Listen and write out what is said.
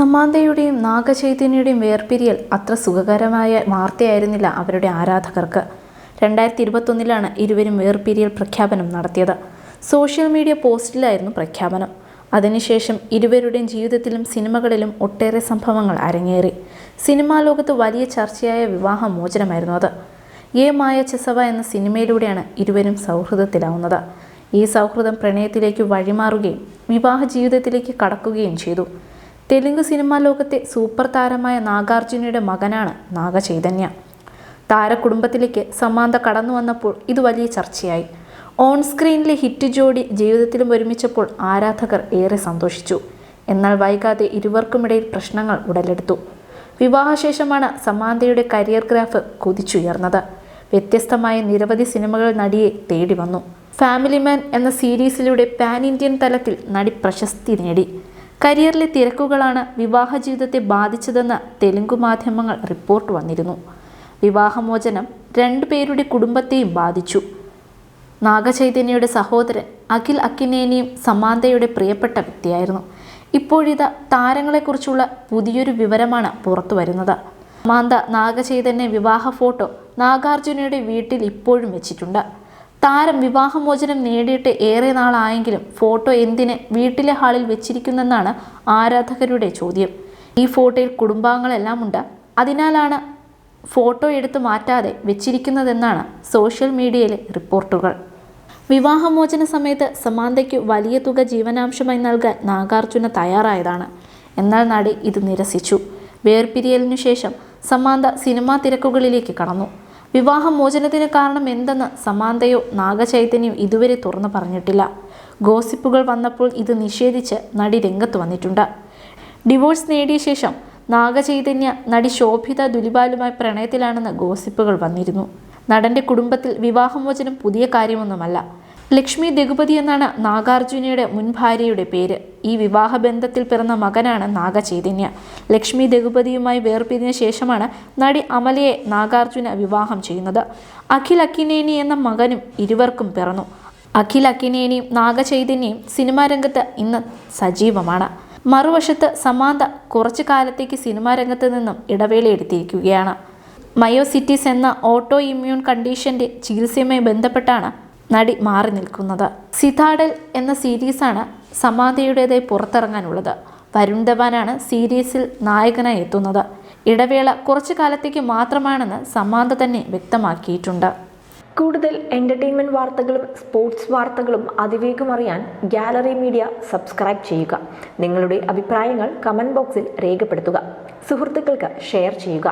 സമാന്തയുടെയും നാഗചൈതന്യയുടെയും വേർപിരിയൽ അത്ര സുഖകരമായ വാർത്തയായിരുന്നില്ല അവരുടെ ആരാധകർക്ക്. രണ്ടായിരത്തി ഇരുപത്തൊന്നിലാണ് ഇരുവരും വേർപിരിയൽ പ്രഖ്യാപനം നടത്തിയത്. സോഷ്യൽ മീഡിയ പോസ്റ്റിലായിരുന്നു പ്രഖ്യാപനം. അതിനുശേഷം ഇരുവരുടെയും ജീവിതത്തിലും സിനിമകളിലും ഒട്ടേറെ സംഭവങ്ങൾ അരങ്ങേറി. സിനിമാ ലോകത്ത് വലിയ ചർച്ചയായ വിവാഹമോചനമായിരുന്നു അത്. ഏ മായ ചെസവ എന്ന സിനിമയിലൂടെയാണ് ഇരുവരും സൗഹൃദത്തിലാവുന്നത്. ഈ സൗഹൃദം പ്രണയത്തിലേക്ക് വഴിമാറുകയും വിവാഹ ജീവിതത്തിലേക്ക് കടക്കുകയും ചെയ്തു. തെലുങ്ക് സിനിമാ ലോകത്തെ സൂപ്പർ താരമായ നാഗാർജുനയുടെ മകനാണ് നാഗചൈതന്യ. താരകുടുംബത്തിലേക്ക് സമാന്ത കടന്നു വന്നപ്പോൾ ഇത് വലിയ ചർച്ചയായി. ഓൺ സ്ക്രീനിലെ ഹിറ്റ് ജോഡി ജീവിതത്തിലും ഒരുമിച്ചപ്പോൾ ആരാധകർ ഏറെ സന്തോഷിച്ചു. എന്നാൽ വൈകാതെ ഇരുവർക്കുമിടയിൽ പ്രശ്നങ്ങൾ ഉടലെടുത്തു. വിവാഹശേഷമാണ് സമാന്തയുടെ കരിയർ ഗ്രാഫ് കുതിച്ചുയർന്നത്. വ്യത്യസ്തമായ നിരവധി സിനിമകൾ നടിയെ തേടി വന്നു ഫാമിലി മാൻ എന്ന സീരീസിലൂടെ പാൻ ഇന്ത്യൻ തലത്തിൽ നടി പ്രശസ്തി നേടി. കരിയറിലെ തിരക്കുകളാണ് വിവാഹ ജീവിതത്തെ ബാധിച്ചതെന്ന് തെലുങ്ക് മാധ്യമങ്ങൾ റിപ്പോർട്ട് വന്നിരുന്നു. വിവാഹമോചനം രണ്ടു രണ്ടുപേരുടെ കുടുംബത്തെയും ബാധിച്ചു. നാഗചൈതന്യയുടെ സഹോദരൻ അഖിൽ അക്കിനേനിയും സമാന്തയുടെ പ്രിയപ്പെട്ട വ്യക്തിയായിരുന്നു. ഇപ്പോഴിതാ താരങ്ങളെക്കുറിച്ചുള്ള പുതിയൊരു വിവരമാണ് പുറത്തു വരുന്നത്. നാഗചൈതന്യ വിവാഹ ഫോട്ടോ നാഗാർജുനയുടെ വീട്ടിൽ ഇപ്പോഴും വെച്ചിട്ടുണ്ട്. താരം വിവാഹമോചനം നേടിയിട്ട് ഏറെ നാളായെങ്കിലും ഫോട്ടോ എന്തിന് വീട്ടിലെ ഹാളിൽ വെച്ചിരിക്കുന്നെന്നാണ് ആരാധകരുടെ ചോദ്യം. ഈ ഫോട്ടോയിൽ കുടുംബാംഗങ്ങളെല്ലാം ഉണ്ട് അതിനാലാണ് ഫോട്ടോ എടുത്ത് മാറ്റാതെ വെച്ചിരിക്കുന്നതെന്നാണ് സോഷ്യൽ മീഡിയയിലെ റിപ്പോർട്ടുകൾ. വിവാഹമോചന സമയത്ത് സമാന്തയ്ക്ക് വലിയ തുക ജീവനാംശമായി നൽകാൻ നാഗാർജുന തയ്യാറായതാണ്. എന്നാൽ നടി ഇത് നിരസിച്ചു. വേർപിരിയലിനു ശേഷം സമാന്ത സിനിമാ തിരക്കുകളിലേക്ക് കടന്നു. വിവാഹമോചനത്തിന് കാരണം എന്തെന്ന് സമാന്തയോ നാഗചൈതന്യോ ഇതുവരെ തുറന്നു പറഞ്ഞിട്ടില്ല. ഗോസിപ്പുകൾ വന്നപ്പോൾ ഇത് നിഷേധിച്ച് നടി രംഗത്ത് വന്നിട്ടുണ്ട്. ഡിവോഴ്സ് നേടിയ ശേഷം നാഗചൈതന്യ നടി ശോഭിത ദുലിബാലുമായി പ്രണയത്തിലാണെന്ന് ഗോസിപ്പുകൾ വന്നിരുന്നു. നടന്റെ കുടുംബത്തിൽ വിവാഹമോചനം പുതിയ കാര്യമൊന്നുമല്ല. ലക്ഷ്മി ദഗുപതി എന്നാണ് നാഗാർജുനയുടെ മുൻ ഭാര്യയുടെ പേര്. ഈ വിവാഹബന്ധത്തിൽ പിറന്ന മകനാണ് നാഗചൈതന്യ. ലക്ഷ്മി ദഗുപതിയുമായി വേർപിരിഞ്ഞ ശേഷമാണ് നടി അമലയെ നാഗാർജുന വിവാഹം ചെയ്യുന്നത്. അഖിൽ അക്കിനേനി എന്ന മകനും ഇരുവർക്കും പിറന്നു. അഖിൽ അക്കിനേനിയും നാഗചൈതന്യയും സിനിമാ രംഗത്ത് ഇന്ന് സജീവമാണ്. മറുവശത്ത് സമാന്ത കുറച്ചു കാലത്തേക്ക് സിനിമാ രംഗത്ത് നിന്നും ഇടവേളയെടുത്തിരിക്കുകയാണ് മയോസിറ്റിസ് എന്ന ഓട്ടോ ഇമ്മ്യൂൺ കണ്ടീഷന്റെ ചികിത്സയുമായി ബന്ധപ്പെട്ടാണ് നടി മാറി നിൽക്കുന്നത്. സിതാഡൽ എന്ന സീരീസാണ് സമാധിയുടേതായി പുറത്തിറങ്ങാനുള്ളത്. വരുൺ ധവാനാണ് സീരീസിൽ നായകനായി എത്തുന്നത്. ഇടവേള കുറച്ചു കാലത്തേക്ക് മാത്രമാണെന്ന് സമാന്ത തന്നെ വ്യക്തമാക്കിയിട്ടുണ്ട്. കൂടുതൽ എന്റർടൈൻമെന്റ് വാർത്തകളും സ്പോർട്സ് വാർത്തകളും അതിവേഗം അറിയാൻ ഗാലറി മീഡിയ സബ്സ്ക്രൈബ് ചെയ്യുക. നിങ്ങളുടെ അഭിപ്രായങ്ങൾ കമന്റ് ബോക്സിൽ രേഖപ്പെടുത്തുക. സുഹൃത്തുക്കൾക്ക് ഷെയർ ചെയ്യുക.